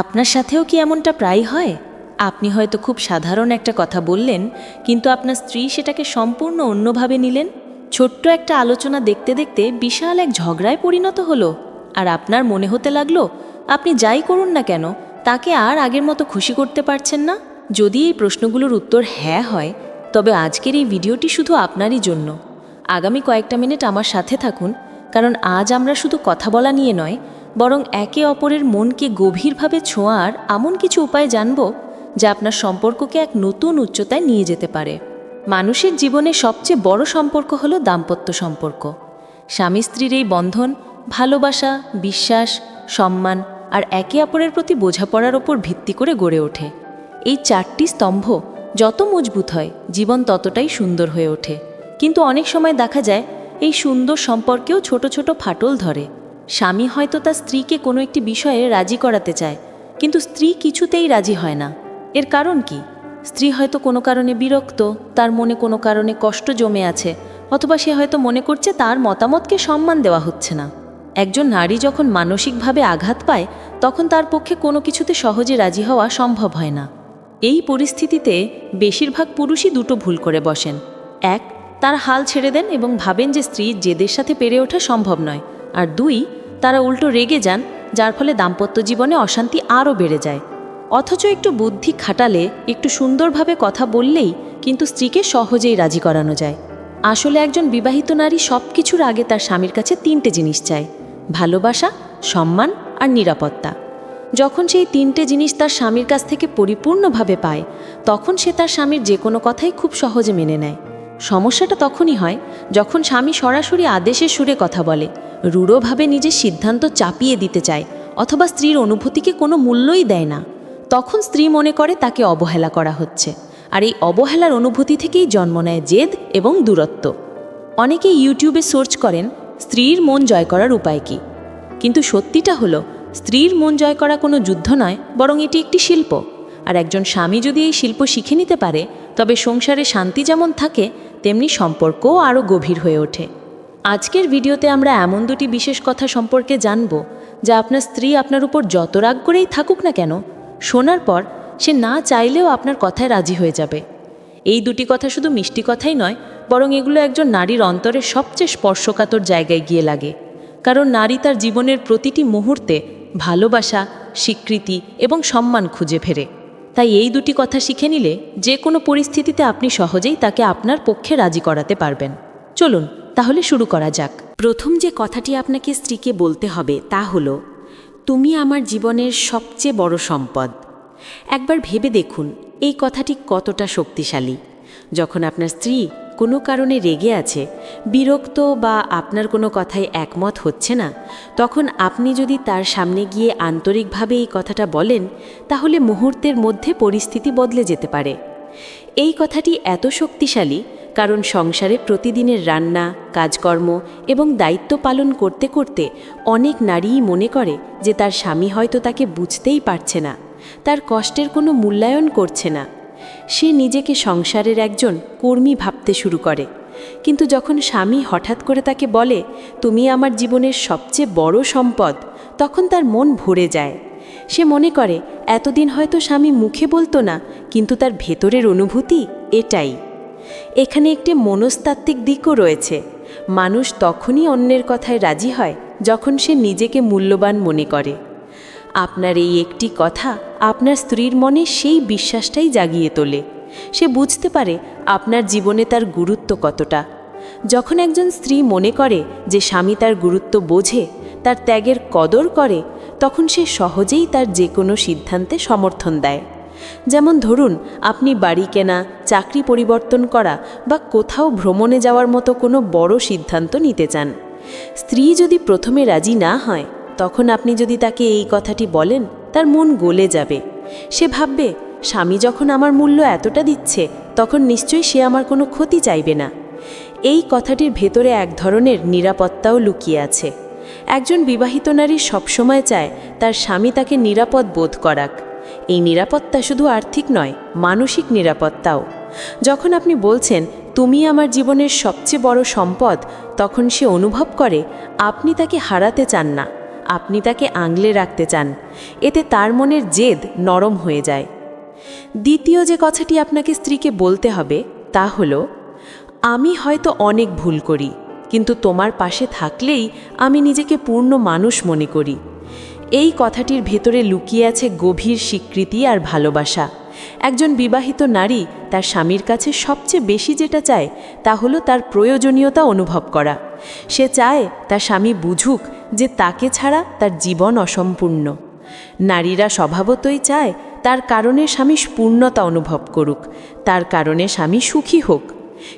আপনার সাথেও কি এমনটা প্রায় হয়? আপনি হয়তো খুব সাধারণ একটা কথা বললেন, কিন্তু আপনার স্ত্রী সেটাকে সম্পূর্ণ অন্যভাবে নিলেন। ছোট্ট একটা আলোচনা দেখতে দেখতে বিশাল এক ঝগড়ায় পরিণত হলো। আর আপনার মনে হতে লাগল, আপনি যাই করুন না কেন, তাকে আর আগের মতো খুশি করতে পারছেন না? যদি এই প্রশ্নগুলোর উত্তর হ্যাঁ হয়, তবে আজকের এই ভিডিওটি শুধু আপনারই জন্য। আগামী কয়েকটা মিনিট আমার সাথে থাকুন, কারণ আজ আমরা শুধু কথা বলা নিয়ে নয় বরং একে অপরের মনকে গভীরভাবে ছোঁয়ার এমন কিছু উপায় জানব যা আপনার সম্পর্ককে এক নতুন উচ্চতায় নিয়ে যেতে পারে। মানুষের জীবনে সবচেয়ে বড় সম্পর্ক হলো দাম্পত্য সম্পর্ক। স্বামী স্ত্রীর এই বন্ধন, ভালোবাসা, বিশ্বাস, সম্মান আর একে অপরের প্রতি বোঝাপড়ার ওপর ভিত্তি করে গড়ে ওঠে। এই চারটি স্তম্ভ যত মজবুত হয়, জীবন ততটাই সুন্দর হয়ে ওঠে। কিন্তু অনেক সময় দেখা যায়, এই সুন্দর সম্পর্কেও ছোট ছোট ফাটল ধরে। স্বামী হয়তো তার স্ত্রীকে কোনো একটি বিষয়ে রাজি করাতে চায়, কিন্তু স্ত্রী কিছুতেই রাজি হয় না। এর কারণ কি? স্ত্রী হয়তো কোনো কারণে বিরক্ত, তার মনে কোনো কারণে কষ্ট জমে আছে, অথবা সে হয়তো মনে করছে তার মতামতকে সম্মান দেওয়া হচ্ছে না। একজন নারী যখন মানসিকভাবে আঘাত পায়, তখন তার পক্ষে কোনো কিছুতে সহজে রাজি হওয়া সম্ভব হয় না। এই পরিস্থিতিতে বেশিরভাগ পুরুষই দুটো ভুল করে বসেন। এক, তার হাল ছেড়ে দেন এবং ভাবেন যে স্ত্রী জেদের সাথে পেরে ওঠা সম্ভব নয়। আর দুই তারা উল্টো রেগে যান, যার ফলে দাম্পত্য জীবনে অশান্তি আরও বেড়ে যায়। অথচ একটু বুদ্ধি খাটালে, একটু সুন্দরভাবে কথা বললেই কিন্তু স্ত্রীকে সহজেই রাজি করানো যায়। আসলে একজন বিবাহিত নারী সব কিছুর আগে তার স্বামীর কাছে তিনটে জিনিস চায়, ভালোবাসা, সম্মান আর নিরাপত্তা। যখন সেই তিনটে জিনিস তার স্বামীর কাছ থেকে পরিপূর্ণভাবে পায়, তখন সে তার স্বামীর যে কোনো কথাই খুব সহজে মেনে নেয়। সমস্যাটা তখনই হয় যখন স্বামী সরাসরি আদেশের সুরে কথা বলে রূঢ়ভাবে নিজের সিদ্ধান্ত চাপিয়ে দিতে চায় অথবা স্ত্রীর অনুভূতিকে কোনো মূল্যই দেয় না। তখন স্ত্রী মনে করে তাকে অবহেলা করা হচ্ছে। আর এই অবহেলার অনুভূতি থেকেই জন্ম নেয় জেদ এবং দূরত্ব। অনেকে ইউটিউবে সার্চ করেন, স্ত্রীর মন জয় করার উপায় কি? কিন্তু সত্যিটা হলো, স্ত্রীর মন জয় করা কোনো যুদ্ধ নয়, বরং এটি একটি শিল্প। আর একজন স্বামী যদি এই শিল্প শিখে নিতে পারে, তবে সংসারে শান্তি যেমন থাকে, তেমনি সম্পর্কও আরও গভীর হয়ে ওঠে। আজকের ভিডিওতে আমরা এমন দুটি বিশেষ কথা সম্পর্কে জানব, যা আপনার স্ত্রী আপনার উপর যত রাগ করেই থাকুক না কেন, শোনার পর সে না চাইলেও আপনার কথায় রাজি হয়ে যাবে। এই দুটি কথা শুধু মিষ্টি কথাই নয়, বরং এগুলো একজন নারীর অন্তরের সবচেয়ে স্পর্শকাতর জায়গায় গিয়ে লাগে। কারণ নারী তার জীবনের প্রতিটি মুহূর্তে ভালোবাসা, স্বীকৃতি এবং সম্মান খুঁজে ফেরে। তাই এই দুটি কথা শিখে নিলে যে কোনো পরিস্থিতিতে আপনি সহজেই তাকে আপনার পক্ষে রাজি করাতে পারবেন। চলুন তাহলে শুরু করা যাক। প্রথম যে কথাটি আপনাকে স্ত্রীকে বলতে হবে তা হলো, তুমি আমার জীবনের সবচেয়ে বড় সম্পদ। একবার ভেবে দেখুন, এই কথাটি কতটা শক্তিশালী। যখন আপনার স্ত্রী কোনো কারণে রেগে আছে, বিরক্ত বা আপনার কোনো কথায় একমত হচ্ছে না, তখন আপনি যদি তার সামনে গিয়ে আন্তরিকভাবে এই কথাটা বলেন, তাহলে মুহূর্তের মধ্যে পরিস্থিতি বদলে যেতে পারে। এই কথাটি এত শক্তিশালী কারণ সংসারে প্রতিদিনের রান্না, কাজকর্ম এবং দায়িত্ব পালন করতে করতে অনেক নারীই মনে করে যে তার স্বামী হয়তো তাকে বুঝতেই পারছে না, তার কষ্টের কোনো মূল্যায়ন করছে না। সে নিজেকে সংসারের একজন কর্মী ভাবতে শুরু করে। কিন্তু যখন স্বামী হঠাৎ করে তাকে বলে, তুমি আমার জীবনের সবচেয়ে বড় সম্পদ তখন তার মন ভরে যায়। সে মনে করে, এতদিন হয়তো স্বামী মুখে বলতো না, কিন্তু তার ভেতরের অনুভূতি এটাই। এখানে একটি মনস্তাত্ত্বিক দিকও রয়েছে। মানুষ তখনই অন্যের কথায় রাজি হয়, যখন সে নিজেকে মূল্যবান মনে করে। আপনার এই একটি কথা আপনার স্ত্রীর মনে সেই বিশ্বাসটাই জাগিয়ে তোলে। সে বুঝতে পারে আপনার জীবনে তার গুরুত্ব কতটা। যখন একজন স্ত্রী মনে করে যে স্বামী তার গুরুত্ব বোঝে, তার ত্যাগের কদর করে, তখন সে সহজেই তার যে কোনো সিদ্ধান্তে সমর্থন দেয়। যেমন ধরুন, আপনি বাড়ি কেনা, চাকরি পরিবর্তন করা বা কোথাও ভ্রমণে যাওয়ার মতো কোনো বড় সিদ্ধান্ত নিতে চান। স্ত্রী যদি প্রথমে রাজি না হয়, তখন আপনি যদি তাকে এই কথাটি বলেন, তার মন গলে যাবে। সে ভাববে, স্বামী যখন আমার মূল্য এতটা দিচ্ছে, তখন নিশ্চয়ই সে আমার কোনো ক্ষতি চাইবে না। এই কথাটির ভেতরে এক ধরনের নিরাপত্তাও লুকিয়ে আছে। একজন বিবাহিত নারী সবসময় চায় তার স্বামী তাকে নিরাপদ বোধ করাক। এই নিরাপত্তা শুধু আর্থিক নয়, মানসিক নিরাপত্তাও। যখন আপনি বলছেন, তুমি আমার জীবনের সবচেয়ে বড় সম্পদ, তখন সে অনুভব করে, আপনি তাকে হারাতে চান না, আপনি তাকে আংলে রাখতে চান, এতে তার মনের জেদ নরম হয়ে যায়। দ্বিতীয় যে কথাটি আপনাকে স্ত্রীকে বলতে হবে, তা হলো, আমি হয়তো অনেক ভুল করি, কিন্তু তোমার পাশে থাকলেই আমি নিজেকে পূর্ণ মানুষ মনে করি। এই কথাটির ভেতরে লুকিয়ে আছে গভীর স্বীকৃতি আর ভালোবাসা। একজন বিবাহিত নারী তার স্বামীর কাছে সবচেয়ে বেশি যেটা চায়, তা হলো তার প্রয়োজনীয়তা অনুভব করা। সে চায় তার স্বামী বুঝুক যে তাকে ছাড়া তার জীবন অসম্পূর্ণ। নারীরা স্বভাবতই চায় তার কারণে স্বামী পূর্ণতা অনুভব করুক, তার কারণে স্বামী সুখী হোক।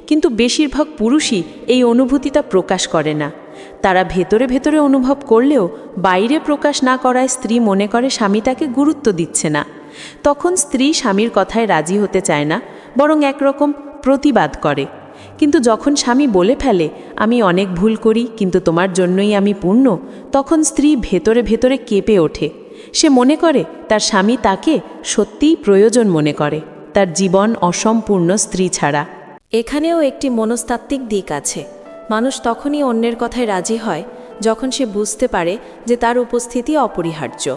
কিন্তু বেশিরভাগ পুরুষই এই অনুভূতিটা প্রকাশ করে না। তারা ভেতরে ভেতরে অনুভব করলেও বাইরে প্রকাশ না করায় স্ত্রী মনে করে স্বামী তাকে গুরুত্ব দিচ্ছে না। তখন স্ত্রী স্বামীর কথায় রাজি হতে চায় না, বরং একরকম প্রতিবাদ করে। কিন্তু যখন স্বামী বলে ফেলে, আমি অনেক ভুল করি, কিন্তু তোমার জন্যই আমি পূর্ণ তখন স্ত্রী ভেতরে ভেতরে কেঁপে ওঠে। সে মনে করে তার স্বামী তাকে সত্যিই প্রয়োজন মনে করে, তার জীবন অসম্পূর্ণ স্ত্রী ছাড়া। এখানেও একটি মনস্তাত্ত্বিক দিক আছে। মানুষ তখনই অন্যের কথায় রাজি হয়, যখন সে বুঝতে পারে যে তার উপস্থিতি অপরিহার্য।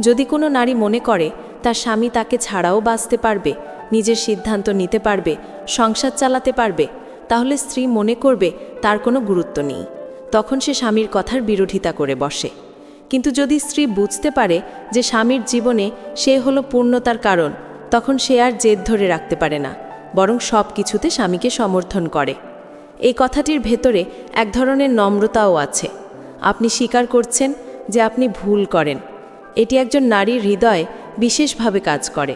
যদি কোনো নারী মনে করে, তার স্বামী তাকে ছাড়াও বাঁচতে পারবে, নিজের সিদ্ধান্ত নিতে পারবে, সংসার চালাতে পারবে, তাহলে স্ত্রী মনে করবে তার কোনো গুরুত্ব নেই। তখন সে স্বামীর কথার বিরোধিতা করে বসে। কিন্তু যদি স্ত্রী বুঝতে পারে যে স্বামীর জীবনে সে হলো পূর্ণতার কারণ, তখন সে আর জেদ ধরে রাখতে পারে না, বরং সব কিছুতে স্বামীকে সমর্থন করে। এই কথাটির ভেতরে এক ধরনের নম্রতাও আছে। আপনি স্বীকার করছেন যে আপনি ভুল করেন। এটি একজন নারীর হৃদয়ে বিশেষভাবে কাজ করে।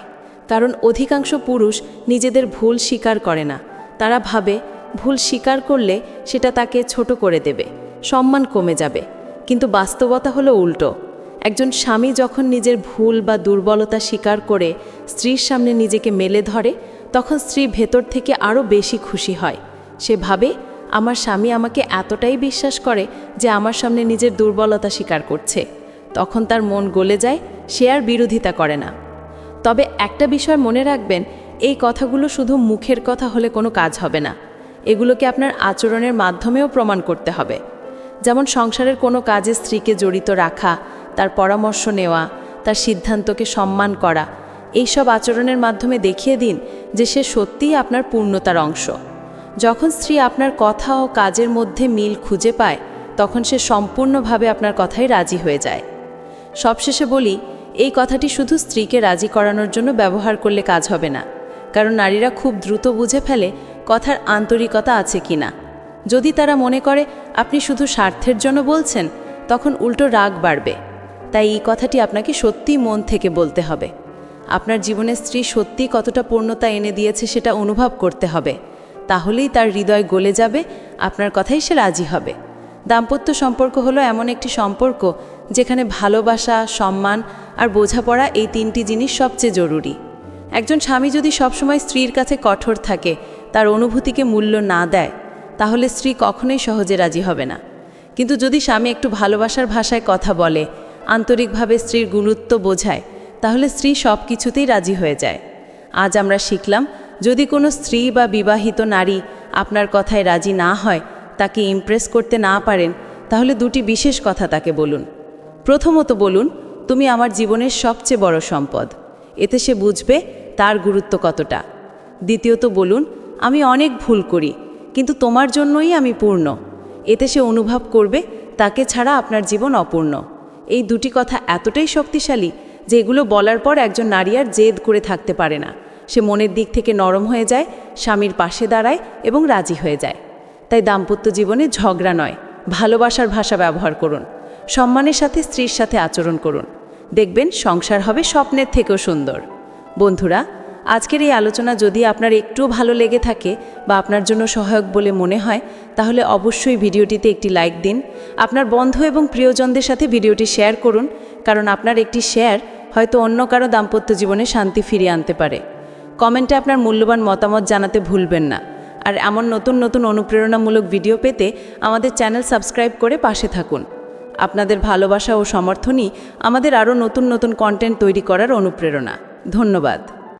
কারণ অধিকাংশ পুরুষ নিজেদের ভুল স্বীকার করে না। তারা ভাবে, ভুল স্বীকার করলে সেটা তাকে ছোট করে দেবে, সম্মান কমে যাবে। কিন্তু বাস্তবতা হলো উল্টো। একজন স্বামী যখন নিজের ভুল বা দুর্বলতা স্বীকার করে স্ত্রীর সামনে নিজেকে মেলে ধরে, তখন স্ত্রী ভেতর থেকে আরও বেশি খুশি হয়। সে ভাবে, আমার স্বামী আমাকে এতটাই বিশ্বাস করে যে আমার সামনে নিজের দুর্বলতা স্বীকার করছে। তখন তার মন গলে যায়, সে আর বিরোধিতা করে না। তবে একটা বিষয় মনে রাখবেন, এই কথাগুলো শুধু মুখের কথা হলে কোনো কাজ হবে না। এগুলোকে আপনার আচরণের মাধ্যমেও প্রমাণ করতে হবে। যেমন সংসারের কোনো কাজে স্ত্রীকে জড়িত রাখা, তার পরামর্শ নেওয়া, তার সিদ্ধান্তকে সম্মান করা, এইসব আচরণের মাধ্যমে দেখিয়ে দিন যে সে সত্যিই আপনার পূর্ণতার অংশ। যখন স্ত্রী আপনার কথা ও কাজের মধ্যে মিল খুঁজে পায়, তখন সে সম্পূর্ণভাবে আপনার কথায় রাজি হয়ে যায়। সবশেষে বলি, এই কথাটি শুধু স্ত্রীকে রাজি করানোর জন্য ব্যবহার করলে কাজ হবে না, কারণ নারীরা খুব দ্রুত বুঝে ফেলে কথার আন্তরিকতা আছে কিনা যদি তারা মনে করে, আপনি শুধু স্বার্থের জন্য বলছেন তখন উল্টো রাগ বাড়বে। তাই এই কথাটি আপনাকে সত্যিই মন থেকে বলতে হবে। আপনার জীবনে স্ত্রী সত্যি কতটা পূর্ণতা এনে দিয়েছে সেটা অনুভব করতে হবে। তাহলেই তার হৃদয় গলে যাবে, আপনার কথাই সে রাজি হবে। দাম্পত্য সম্পর্ক হলো এমন একটি সম্পর্ক যেখানে ভালোবাসা, সম্মান আর বোঝাপড়া এই তিনটি জিনিস সবচেয়ে জরুরি। একজন স্বামী যদি সবসময় স্ত্রীর কাছে কঠোর থাকে, তার অনুভূতিকে মূল্য না দেয়, তাহলে স্ত্রী কখনোই সহজে রাজি হবে না। কিন্তু যদি স্বামী একটু ভালোবাসার ভাষায় কথা বলে, আন্তরিকভাবে স্ত্রীর গুরুত্ব বোঝায়, তাহলে স্ত্রী সব কিছুতেই রাজি হয়ে যায়। আজ আমরা শিখলাম যদি কোনো স্ত্রী বা বিবাহিত নারী আপনার কথায় রাজি না হয়, তাকে ইমপ্রেস করতে না পারেন, তাহলে দুটি বিশেষ কথা তাকে বলুন। প্রথমত বলুন, তুমি আমার জীবনের সবচেয়ে বড় সম্পদ। এতে সে বুঝবে তার গুরুত্ব কতটা। দ্বিতীয়ত বলুন, আমি অনেক ভুল করি, কিন্তু তোমার জন্যই আমি পূর্ণ। এতে সে অনুভব করবে, তাকে ছাড়া আপনার জীবন অপূর্ণ। এই দুটি কথা এতটাই শক্তিশালী যে এগুলো বলার পর একজন নারী আর জেদ করে থাকতে পারে না। সে মনের দিক থেকে নরম হয়ে যায়, স্বামীর পাশে দাঁড়ায় এবং রাজি হয়ে যায়। তাই দাম্পত্য জীবনে ঝগড়া নয়, ভালোবাসার ভাষা ব্যবহার করুন, সম্মানের সাথে স্ত্রীর সাথে আচরণ করুন। দেখবেন সংসার হবে স্বপ্নের থেকেও সুন্দর। বন্ধুরা, আজকের এই আলোচনা যদি আপনার একটু ভালো লেগে থাকে বা আপনার জন্য সহায়ক বলে মনে হয়, তাহলে অবশ্যই ভিডিওটিতে একটি লাইক দিন, আপনার বন্ধু এবং প্রিয়জনদের সাথে ভিডিওটি শেয়ার করুন, কারণ আপনার একটি শেয়ার হয়তো অন্য কারও দাম্পত্য জীবনে শান্তি ফিরিয়ে আনতে পারে। কমেন্টে আপনার মূল্যবান মতামত জানাতে ভুলবেন না। আর এমন নতুন নতুন অনুপ্রেরণামূলক ভিডিও পেতে আমাদের চ্যানেল সাবস্ক্রাইব করে পাশে থাকুন। আপনাদের ভালোবাসা ও সমর্থনই আমাদের আরও নতুন নতুন কন্টেন্ট তৈরি করার অনুপ্রেরণা। ধন্যবাদ।